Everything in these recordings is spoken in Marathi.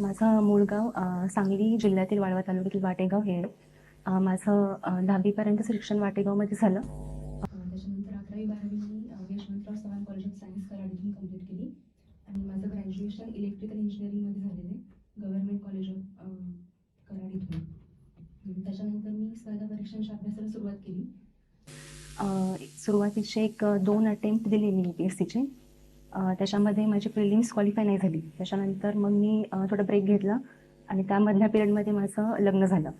सर माझं मूळ गाव सांगली जिल्ह्यातील वाळवा तालुक्यातील वाटेगाव हे माझं दहावीपर्यंत शिक्षण वाटेगावमध्ये झालं. त्याच्यानंतर अकरावी बारावी मी Yashwantrao Chavan college of science कराडीतून complete केली. आणि माझं ग्रॅज्युएशन इलेक्ट्रिकल इंजिनिअरिंगमध्ये झालेलं आहे. Government college of uh, Karad इथून आणि त्याच्यानंतर मी स्पर्धा परीक्षांच्या अभ्यासाला सुरुवात केली. सुरुवातीचे एक दोन अटेम्प्ट दिले मी यू पी एस सीचे त्याच्यामध्ये माझी प्रिलिम्स क्वालिफाय नाही झाली. त्याच्यानंतर मग मी थोडा ब्रेक घेतला आणि त्यामधल्या पिरियडमध्ये माझं लग्न झालं.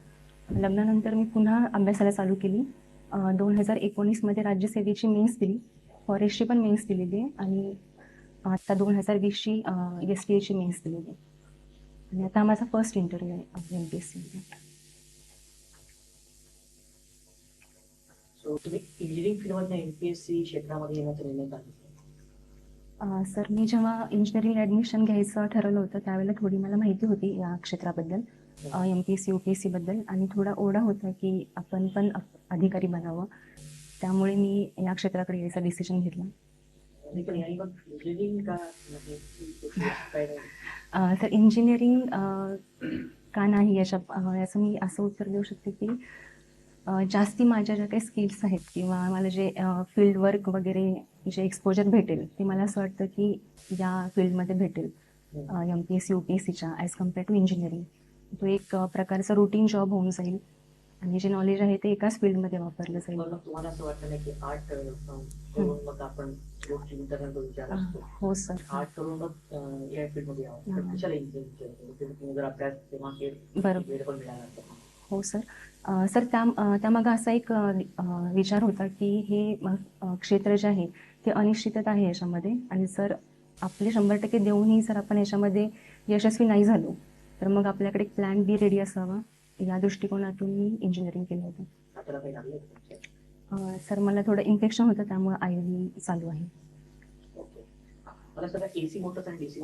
लग्नानंतर मी पुन्हा अभ्यासाला चालू केली. दोन हजार एकोणीसमध्ये राज्यसेवेची मेन्स दिली. फॉरेस्टची पण मेन्स दिलेली आहे आणि आता दोन हजार वीसची एस टी एची मेन्स दिलेली आहे. आणि आता माझा फर्स्ट इंटरव्ह्यू आहे M P S C so तुम्ही इंजिनिअरिंग फील्डमध्ये एम पी एस सी क्षेत्रामध्ये येण्याचा निर्णय सर मी जेव्हा इंजिनिअरिंग ॲडमिशन घ्यायचं ठरवलं होतं त्यावेळेला थोडी मला माहिती होती या क्षेत्राबद्दल M P S C U P S सीबद्दल आणि थोडा ओढा होता की आपण पण अधिकारी बनावं. त्यामुळे मी या क्षेत्राकडे यायचा डिसिजन घेतला. इंजिनिअरिंग का म्हणजे नाही? इंजिनिअरिंग का नाही याच्या याचं मी असं उत्तर देऊ शकते की जास्ती माझ्या ज्या काही स्किल्स आहेत किंवा मला जे फील्ड वर्क वगैरे जे एक्सपोजर भेटेल ते मला असं वाटतं की या फील्डमध्ये भेटेल. M P S C U P S सीच्या ॲज कंपेअर टू इंजिनिअरिंग तो एक प्रकारचा रुटीन जॉब होऊन जाईल. आणि जे नॉलेज आहे ते एकाच फील्डमध्ये वापरलं जाईल. तुम्हाला असं वाटतं नाही की आर्ट करून मग आपण गोष्टी विचार हो सर आर्ट करून मग या फील्डमध्ये यावं. हं. कशाला इंजिनिअरिंग केलं तुम्ही जर अभ्यास तेव्हा बरोबर. वेळ पण मिळाला असता. हो सर सर त्या त्यामागं असा एक विचार होता की हे क्षेत्र जे आहे ते अनिश्चितता आहे याच्यामध्ये. आणि जर आपले शंभर टक्के देऊनही जर आपण याच्यामध्ये यशस्वी नाही झालो तर मग आपल्याकडे प्लॅन बी रेडी असावा या दृष्टिकोनातून मी इंजिनिअरिंग केलं होतं. सर मला थोडं इन्फेक्शन होतं त्यामुळे आय व्ही चालू आहे. एसी डीसी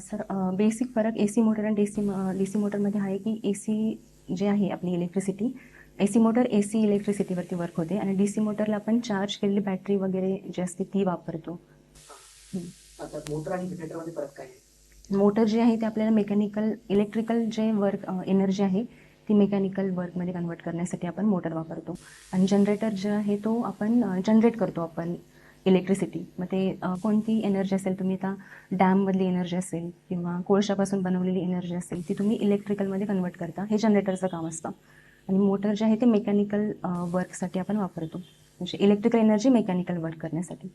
सर बेसिक फरक ए सी मोटर आणि डी सी डी सी मोटरमध्ये आहे की ए सी जे आहे आपली electricity A C motor A C इलेक्ट्रिसिटीवरती work होते आणि डी सी मोटरला आपण चार्ज केलेली बॅटरी वगैरे जी असते ती वापरतो. मोटर आणि जनरेटरमध्ये फरक काय आहे? मोटर जे आहे ते आपल्याला मेकॅनिकल इलेक्ट्रिकल जे वर्क एनर्जी आहे ती मेकॅनिकल वर्कमध्ये कन्वर्ट करण्यासाठी आपण मोटर वापरतो. आणि जनरेटर जे आहे तो आपण जनरेट करतो आपण इलेक्ट्रिसिटी मग ते कोणती एनर्जी असेल? तुम्ही आता डॅममधली एनर्जी असेल किंवा कोळशापासून बनवलेली एनर्जी असेल ती तुम्ही इलेक्ट्रिकलमध्ये कन्वर्ट करता. हे जनरेटरचं काम असतं. आणि मोटर जे आहे ते मेकॅनिकल वर्कसाठी आपण वापरतो. म्हणजे इलेक्ट्रिकल एनर्जी मेकॅनिकल वर्क करण्यासाठी?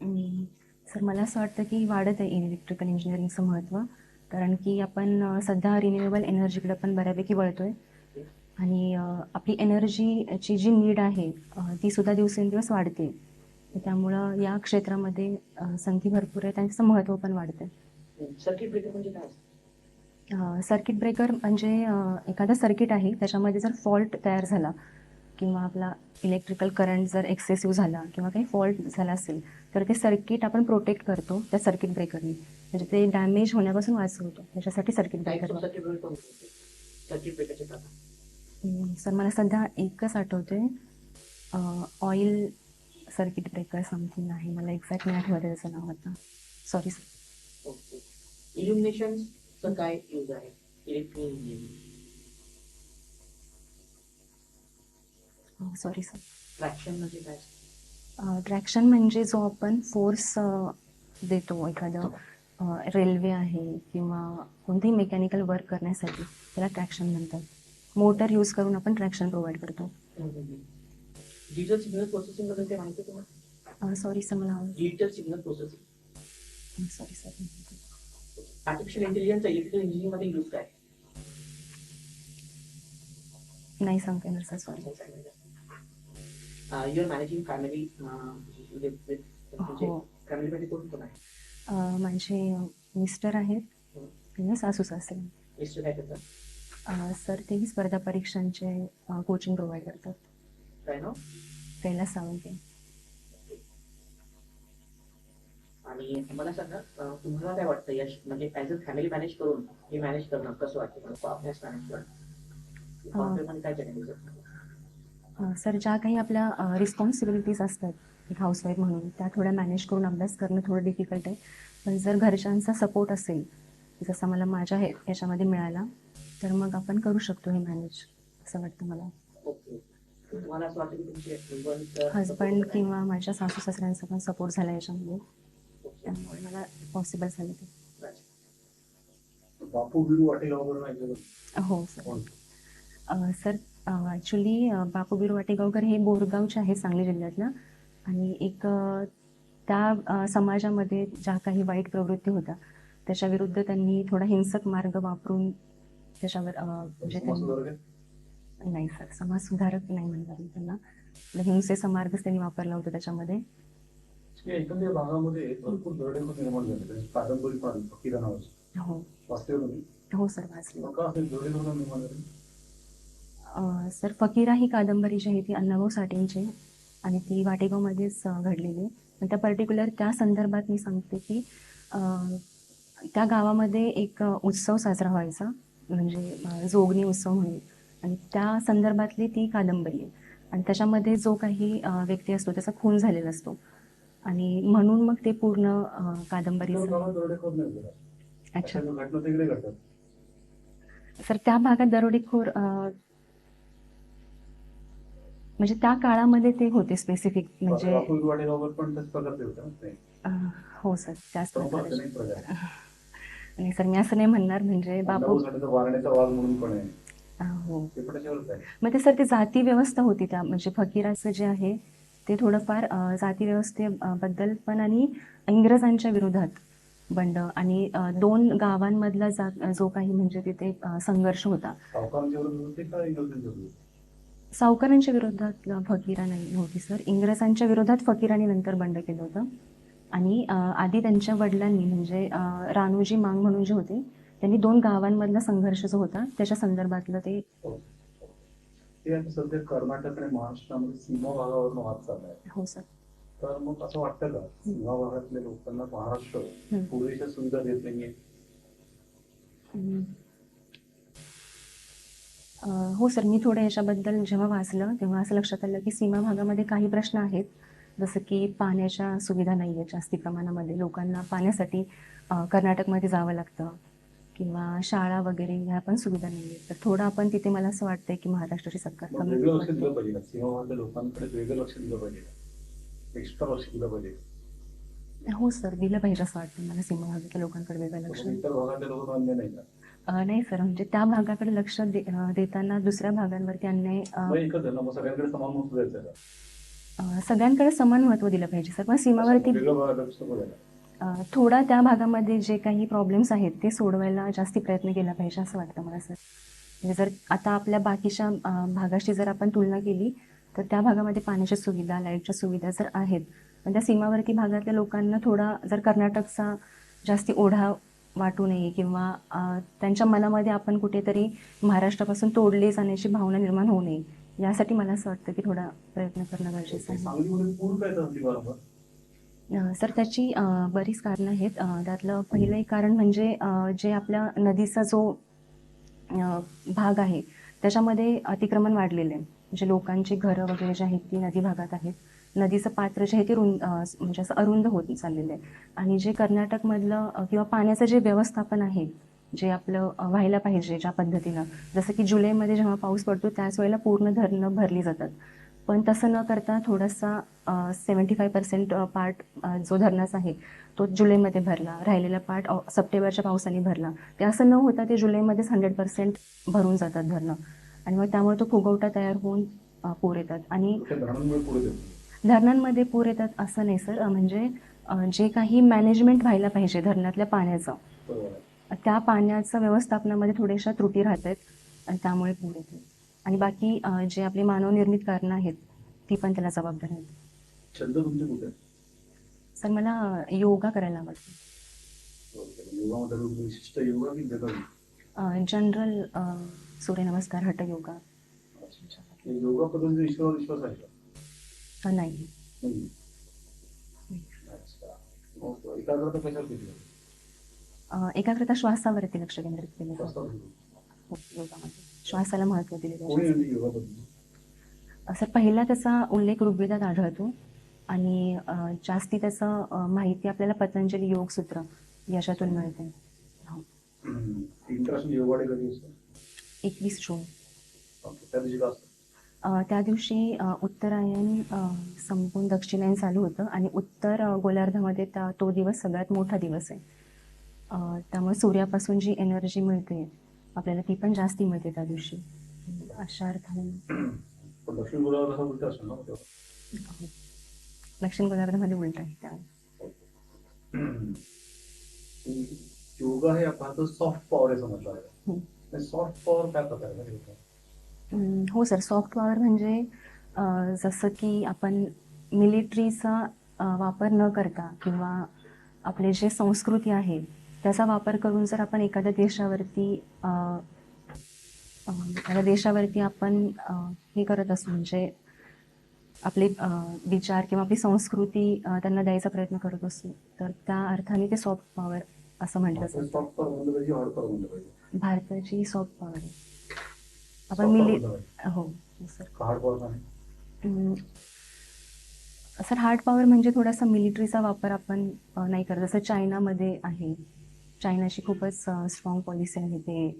अं, सर मला असं वाटतं की वाढत आहे इलेक्ट्रिकल इंजिनिअरिंगचं महत्त्व. कारण की आपण सध्या रिन्युएबल एनर्जीकडे पण बऱ्यापैकी वळतो आहे आणि आपली एनर्जीची जी नीड आहे ती सुद्धा दिवसेंदिवस वाढते. त्यामुळं या क्षेत्रामध्ये संधी भरपूर आहे त्यांचं महत्त्व पण वाढतं सर्किट ब्रेकर म्हणजे काय सर्किट ब्रेकर म्हणजे एखादा सर्किट आहे त्याच्यामध्ये जर फॉल्ट तयार झाला किंवा आपला इलेक्ट्रिकल करंट जर एक्सेसिव्ह झाला किंवा काही फॉल्ट झाला असेल तर ते सर्किट आपण प्रोटेक्ट करतो त्या सर्किट ब्रेकरने म्हणजे ते डॅमेज होण्यापासून वाचवतो त्याच्यासाठी सर्किट ब्रेकर सर मला सध्या एकच आठवते. ऑइल सर्किट ब्रेकर समथिंग आहे. मला एक्झॅक्ट नाही आठवत त्याचं नाव आता. सॉरी सर इल्युमिनेशनचं काय यूज आहे इंजिनिअरिंग सॉरी सर ट्रॅक्शन म्हणजे काय? ट्रॅक्शन म्हणजे जो आपण फोर्स देतो एखादं रेल्वे आहे किंवा कोणतेही मेकॅनिकल वर्क करण्यासाठी त्याला ट्रॅक्शन म्हणतात. मोटर यूज करून आपण ट्रॅक्शन प्रोव्हाइड करतो. डिजिटल सिग्नल प्रोसेसिंगबद्दल माहिती तुम्हाला? सॉरी सर मला digital signal processing sorry sir artificial intelligence electrical इंजिनिअरिंगमध्ये यूज काय? नाही सांगता येणार sir. Sorry you are managing family हो. फॅमिलीमध्ये कोण कोण आहे? माझे मिस्टर आहेत. आणि सासू सासरे. मिस्टर काय करतात? अ, सर तेही स्पर्धा परीक्षांचे कोचिंग प्रोव्हाइड करतात. काय नाव? कैलास सावंते आणि मला सांगा तुम्हाला काय वाटतं या म्हणजे ऍज अ फॅमिली मॅनेज करून हे मॅनेज करणं कसं वाटतं अभ्यास मॅनेज करणं. मध्ये काय चॅलेंजेस सर ज्या काही आपल्या रिस्पॉन्सिबिलिटीज असतात एक हाऊसवाईफ म्हणून त्या थोड्या मॅनेज करून अभ्यास करणं थोडं डिफिकल्ट आहे. पण जर घरच्यांचा सपोर्ट असेल जसा मला माझ्या हे याच्यामध्ये मिळाला तर मग आपण करू शकतो हे मॅनेज असं वाटतं मला. हजबंड किंवा माझ्या सासू सासऱ्यांचा पण सपोर्ट झाला याच्यामध्ये? त्यामुळे मला पॉसिबल झालं ते. बापू बिरू ऐकलं हो सर. कोण? अ, सर ॲक्च्युली बापूबीर वाटेगावकर हे बोरगावचे आहे सांगली जिल्ह्यातलं. आणि एक अ, त्या अ, समाजामध्ये ज्या काही वाईट प्रवृत्ती होत्या त्याच्या विरुद्ध त्यांनी थोडा हिंसक मार्ग वापरून त्याच्यावर अ, म्हणजे त्यांनी समाजसुधारक आहे? नाही सर. समाज सुधारक नाही म्हणणार मी त्यांना. आपलं हिंसेचा मार्गच त्यांनी वापरला होता त्याच्यामध्ये. या एकंदरीत भागामध्ये भरपूर दरोडेखोर निर्माण झाले त्याची कादंबरी पण आली, फकीरा नावाची हो तुम्ही हो सर वाचले मग का असे दरोडेखोर निर्माण झाले अ, सर फकीरा ही कादंबरी जी आहे ती अण्णाभाऊ साठेंची आहे आणि ती वाटेगावमध्येच अ, घडलेली आहे पण त्या पर्टिक्युलर त्या संदर्भात मी सांगते की अ, त्या गावामध्ये एक अ, उत्सव साजरा व्हायचा म्हणजे अ, जोगणी उत्सव म्हणून आणि त्या संदर्भातली ती कादंबरी आहे आणि त्याच्यामध्ये जो काही अ, व्यक्ती असतो त्याचा खून झालेला असतो आणि म्हणून मग ते पूर्ण अच्छा. घडतात. सर त्या भागात दरोडेखोर म्हणजे त्या काळामध्ये ते होते स्पेसिफिक म्हणजे हो सर त्याच नाही सर मी असं नाही म्हणणार म्हणजे बापू हो. मग ते सर ते जाती व्यवस्था होती त्या म्हणजे फकीराचं जे आहे ते थोडंफार अ, जाती व्यवस्थेबद्दल पण आणि इंग्रजांच्या विरोधात बंड आणि दोन गावांमधला जा जो काही म्हणजे तिथे संघर्ष होता. सावकारांच्या विरोधात फकीरा नाही होती सर. इंग्रजांच्या विरोधात फकीरांनी नंतर बंड केलं होतं. आणि आधी त्यांच्या वडिलांनी म्हणजे रानोजी मांग म्हणून जे होते त्यांनी दोन गावांमधला संघर्ष जो होता त्याच्या संदर्भातलं ते ते आता सध्या कर्नाटक आणि महाराष्ट्रामध्ये सीमा भागावरून वाद चाललाय हो सर. तर मग असं वाटतं का? सीमा भागातल्या लोकांना महाराष्ट्र. पुरेशा सुविधा देत नाहीये? हो सर. मी थोडं याच्याबद्दल जेव्हा वाचलं तेव्हा असं लक्षात आलं की सीमा भागामध्ये काही प्रश्न आहेत. जसं की पाण्याच्या सुविधा नाही आहेत जास्ती प्रमाणामध्ये. लोकांना पाण्यासाठी कर्नाटकमध्ये जावं लागतं. किंवा शाळा वगैरे ह्या पण सुविधा नाही आहेत तर थोडं आपण तिथे मला असं वाटतंय की महाराष्ट्राची सरकार कमी वेगळं लक्ष. दिलं पाहिजे का सीमा भागातल्या लोकांकडे वेगळं लक्ष दिलं पाहिजे. एक्स्ट्रा लक्ष दिलं पाहिजे. हो सर दिलं पाहिजे असं वाटतं मला. सीमा भागातल्या लोकांकडे वेगळं लक्ष इतर भागातल्या नाही का अ, नाही सर. म्हणजे त्या भागाकडे लक्ष दे- अ, देताना दुसऱ्या भागांवरती अन्याय अ, मग एकच आहे ना. मग सगळ्यांकडे समान महत्त्व द्यायचं का अ, सगळ्यांकडे समान महत्त्व दिलं पाहिजे सर. पण सीमावरती वेगळं भागात लक्ष नको द्यायला. अ, थोडा त्या भागामध्ये जे काही प्रॉब्लेम्स आहेत ते सोडवायला जास्ती प्रयत्न केला पाहिजे असं वाटतं मला सर म्हणजे जर आता आपल्या बाकीच्या भागाशी जर आपण तुलना केली तर त्या भागामध्ये पाण्याच्या सुविधा लाईटच्या सुविधा जर आहेत पण त्या सीमावर्ती भागातल्या लोकांना थोडा जर कर्नाटकचा जास्ती ओढा वाटू नये किंवा त्यांच्या मनामध्ये आपण कुठेतरी महाराष्ट्रापासून तोडले जाण्याची भावना निर्माण होऊ नये यासाठी मला असं वाटतं की थोडा प्रयत्न करणं गरजेचं आहे. सर त्याची बरीच कारणं आहेत. त्यातलं पहिलं एक कारण म्हणजे जे आपल्या नदीचा जो भाग आहे त्याच्यामध्ये अतिक्रमण वाढलेलं आहे. म्हणजे लोकांची घरं वगैरे जी आहेत ती नदी भागात आहेत. नदीचं पात्र जे आहे ते रुंद म्हणजे असं अरुंद होत चाललेलं आहे. आणि जे कर्नाटकमधलं किंवा पाण्याचं जे व्यवस्थापन आहे जे आपलं व्हायला पाहिजे ज्या पद्धतीनं जसं की जुलैमध्ये जेव्हा पाऊस पडतो त्याच वेळेला पूर्ण धरणं भरली जातात. पण तसं न करता थोडासा सेवन्टी फाय पर्सेंट पार्ट जो धरणाचा आहे तो जुलैमध्ये भरला. राहिलेला पार्ट ऑ- सप्टेंबरच्या पावसाने भरला. ते असं न होता ते जुलैमध्येच हंड्रेड पर्सेंट भरून जातात धरणं. आणि मग त्यामुळे तो फुगवटा तयार होऊन पूर येतात. आणि धरणांमध्ये पूर येतात असं नाही सर. म्हणजे जे काही मॅनेजमेंट व्हायला पाहिजे धरणातल्या पाण्याचं. त्या पाण्याचं व्यवस्थापनामध्ये थोड्याशा त्रुटी राहत आहेत आणि त्यामुळे पूर येते आणि बाकी जे आपली मानवनिर्मित कारणं आहेत ती पण त्याला जबाबदार आहेत. छंद तुमचे कुठे? आहेत? सर मला योगा करायला आवडतं. जनरल सूर्यनमस्कार हठ योगा. योगा पद्धतीचा ईश्वर विश्वास आहे का? अ, नाही. एकाग्रता कशावर एकाग्रता श्वासावरती लक्ष केंद्रित केलं. हो, योगामध्ये. श्वासाला महत्त्व दिले योगा सर पहिला त्याचा उल्लेख ऋग्वेदात आढळतो आणि जास्ती त्याचं माहिती आपल्याला पतंजली योगसूत्र याच्यातून मिळते. हो. योगा असतो? एकवीस जून. त्या दिवशी उत्तरायण संपून दक्षिणायन चालू होतं आणि उत्तर गोलार्धामध्ये त्या तो दिवस सगळ्यात मोठा दिवस आहे. त्यामुळे सूर्यापासून जी एनर्जी मिळते आपल्याला ती पण जास्ती मिळते त्या दिवशी. अशा अर्थाने. दक्षिण उलट. हो. दक्षिण गोलार्धामध्ये उलट आहे त्या योगा हे भारतात सॉफ्ट पॉवर आहे समजलं सॉफ्ट पॉवर काय प्रकार योगा? हम्म, हो सर सॉफ्ट पॉवर म्हणजे जसं की आपण मिलिटरीचा वापर न करता किंवा आपले जे संस्कृती आहे त्याचा वापर करून जर आपण एखाद्या देशावरती एखाद्या देशावरती आपण हे करत असू म्हणजे आपले विचार किंवा आपली संस्कृती त्यांना द्यायचा प्रयत्न करत असू तर त्या अर्थाने ते सॉफ्ट पॉवर असं म्हटलं जातं. भारताची सॉफ्ट पॉवर आहे. आपण मिली. हो सर. सर हार्ड पॉवर म्हणजे थोडासा मिलिटरीचा वापर आपण नाही करत. जसं चायनामध्ये आहे चायनाची खूपच स्ट्रॉंग पॉलिसी आहे ते.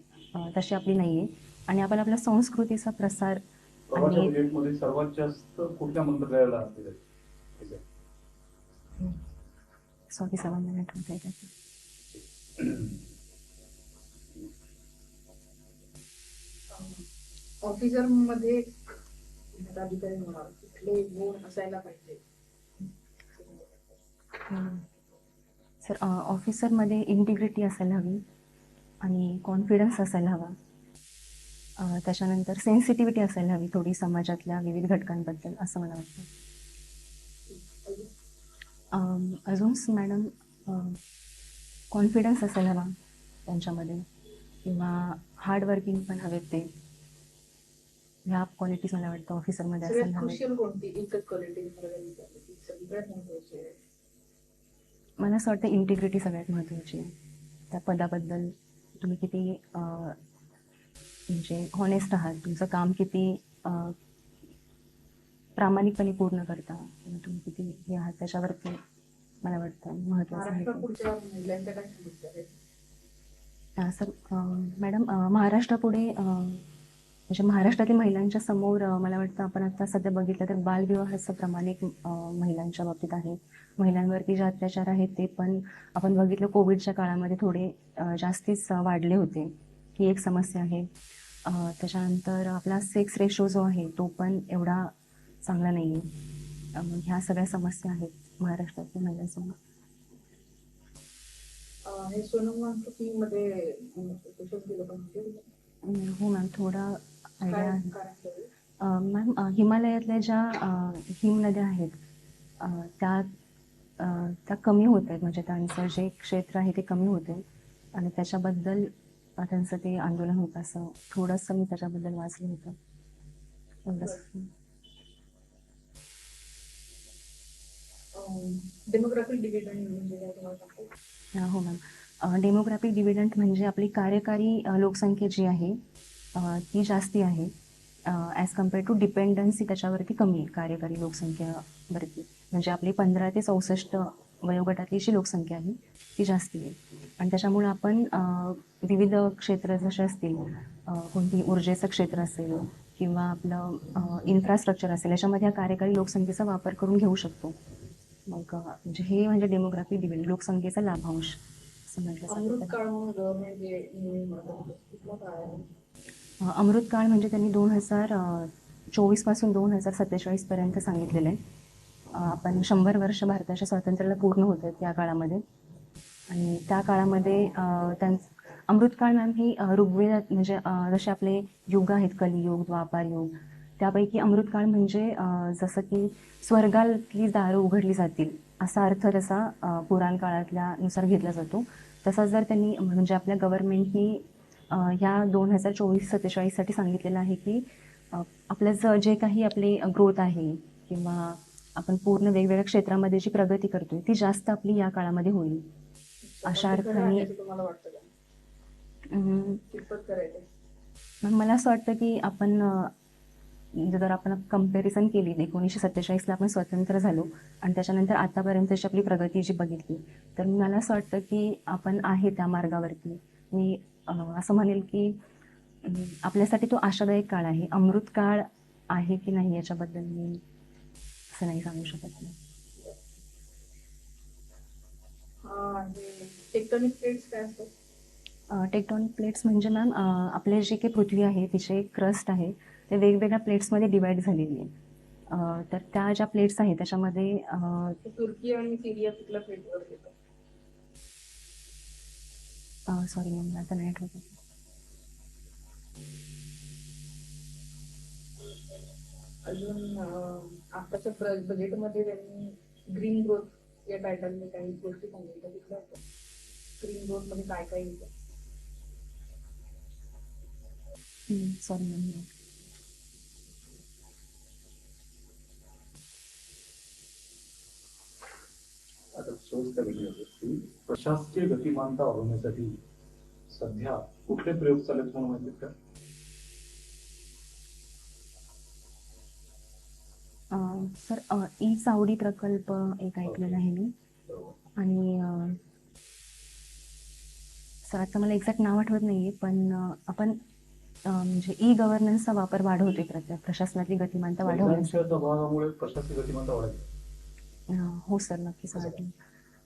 तशी आपली नाही आहे आणि आपण आपल्या संस्कृतीचा प्रसार आणि सर्वात जास्त कुठल्या मंत्रालयाला? सॉरी. ऑफिसरमध्ये कुठले गुण असायला पाहिजे? सर ऑफिसरमध्ये इंटिग्रिटी असायला हवी आणि कॉन्फिडन्स असायला हवा. त्याच्यानंतर सेन्सिटिव्हिटी असायला हवी थोडी समाजातल्या विविध घटकांबद्दल असं मला वाटतं. अजून मॅडम कॉन्फिडन्स असायला हवा त्यांच्यामध्ये किंवा हार्डवर्किंग पण हवेत ते. ह्या क्वालिटीज मला वाटतं ऑफिसरमध्ये असायला हवे क्रुशियल कोणती एकच क्वालिटी सगळ्यात महत्वाची आहे मला असं वाटतं इंटिग्रिटी सगळ्यात महत्त्वाची आहे. त्या पदाबद्दल तुम्ही किती म्हणजे हॉनेस्ट आहात? तुमचं काम किती प्रामाणिकपणे पूर्ण करता? किंवा तुम्ही किती हे आहात? त्याच्यावरती मला वाटतं महत्त्वाचं आहे. सर मॅडम महाराष्ट्रापुढे म्हणजे महाराष्ट्रातील महिलांच्या समोर मला वाटतं आपण आता सध्या बघितलं तर बालविवाहाचं प्रमाण एक महिलांच्या बाबतीत आहे. महिलांवरती जे अत्याचार आहेत ते पण आपण बघितलं कोविडच्या काळामध्ये थोडे जास्तीच वाढले होते. ही एक समस्या आहे. त्याच्यानंतर आपला सेक्स रेशो जो आहे तो पण एवढा चांगला नाही आहे ह्या सगळ्या समस्या आहेत महाराष्ट्रातील महिलांसमोर. हे हो मॅम थोडा आयडिया आहे. मॅम हिमालयातल्या ज्या अ, हिमनद्या आहेत त्या त्या कमी होत आहेत. म्हणजे त्यांचं जे क्षेत्र आहे ते कमी होते आणि त्याच्याबद्दल त्यांचं ते आंदोलन होतं असं थोडंसं मी त्याच्याबद्दल वाचलं होतं. डेमोग्राफिक डिव्हिडंड म्हणजे हो मॅम डेमोग्राफिक डिव्हिडंट म्हणजे आपली कार्यकारी लोकसंख्या जी आहे ती जास्ती आहे. ॲज कंपेअर टू डिपेंडन्सी त्याच्यावरती कमी आहे कार्यकारी लोकसंख्यावरती म्हणजे आपली पंधरा ते चौसष्ट वयोगटातली जी लोकसंख्या आहे ती जास्ती आहे. आणि त्याच्यामुळे आपण विविध क्षेत्र जसे असतील कोणती ऊर्जेचं क्षेत्र असेल किंवा आपलं इन्फ्रास्ट्रक्चर असेल याच्यामध्ये या कार्यकारी लोकसंख्येचा वापर करून घेऊ शकतो. मग म्हणजे हे म्हणजे डेमोग्राफी डिव्हिड लोकसंख्येचा लाभांश. असं म्हटलं अमृतकाळ म्हणजे त्यांनी दोन हजार चोवीसपासून दोन हजार सत्तेचाळीसपर्यंत सांगितलेलं आहे. आपण शंभर वर्ष भारताच्या स्वातंत्र्याला पूर्ण होत आहेत या काळामध्ये. आणि त्या काळामध्ये त्यां अमृतकाळ मॅम ही ऋग्वेदात म्हणजे जसे आपले युग आहेत कलियुग द्वापार युग त्यापैकी अमृतकाळ म्हणजे जसं की स्वर्गातली दारं उघडली जातील असा अर्थ त्याचा पुराण काळातल्या नुसार घेतला जातो. तसाच जर त्यांनी म्हणजे आपल्या गव्हर्नमेंटनी ह्या दोन हजार चोवीस सत्तेचाळीससाठी सांगितलेलं आहे की आपलं ज जे काही आपले ग्रोथ आहे किंवा आपण पूर्ण वेगवेगळ्या क्षेत्रामध्ये जी प्रगती करतोय ती जास्त आपली या काळामध्ये होईल. अशा अर्थाने- मला असं वाटतं की आपण जर आपण कंपॅरिझन केली एकोणीसशे सत्तेचाळीसला आपण स्वतंत्र झालो आणि त्याच्यानंतर आतापर्यंतची आपली प्रगती जी बघितली तर मला असं वाटतं की आपण आहे त्या मार्गावरती. मी असं म्हणेल की आपल्यासाठी तो आशादायक काळ आहे. अमृत काळ आहे की नाही याच्याबद्दल मी असं नाही सांगू शकत नाही टेक्टॉनिक प्लेट्स काय असतात? टेक्टॉनिक प्लेट्स म्हणजे मॅम आपले जे काही पृथ्वी आहे तिचे क्रस्ट आहे ते वेगवेगळ्या प्लेट्समध्ये डिवाईड झालेली आहे. तर त्या ज्या प्लेट्स आहेत त्याच्यामध्ये तुर्की आणि सिरिया कुठल्या प्लेटवर येतात? सॉरी आता नाही आठवत अजून आताच्या बजेटमध्ये त्यांनी ग्रीन ग्रोथ या टायटलने काही गोष्टी सांगितल्या. तिथल्या ग्रीन ग्रोथमध्ये काय काय येतं सॉरी मॅम आता सोयीस्कर वेगळी आहे की प्रशासकीय गतिमानता वाढवण्यासाठी सध्या कुठले प्रयोग चालू आहेत तुम्हाला माहिती का? सर ई चावडी प्रकल्प एक ऐकलेला आहे मी. आणि सर आता मला एक्झॅक्ट नाव आठवत नाहीये पण आपण म्हणजे ई गव्हर्नन्सचा वापर वाढवतोय प्रशासनातली गतिमानता वाढवण्यासाठी. हो सर नक्कीच वाटेल अं,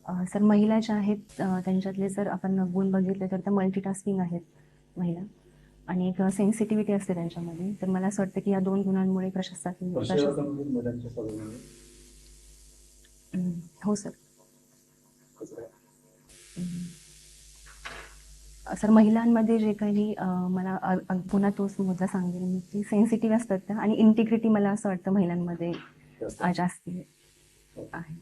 सर महिला ज्या आहेत त्यांच्यातले जर आपण गुण बघितले तर त्या मल्टीटास्किंग आहेत महिला. आणि एक सेन्सिटिव्हिटी असते त्यांच्यामध्ये. तर मला असं वाटतं की या दोन गुणांमुळे प्रशासनात प्रशासन प्रशासनामधील महिलांच्या सवयीमुळे हं, सर. सर महिलांमध्ये जे काही मला पुन्हा तोच मुद्दा सांगेल मी की सेन्सिटिव्ह असतात त्या आणि इंटिग्रिटी मला असं वाटतं महिलांमध्ये जास्ती आहे.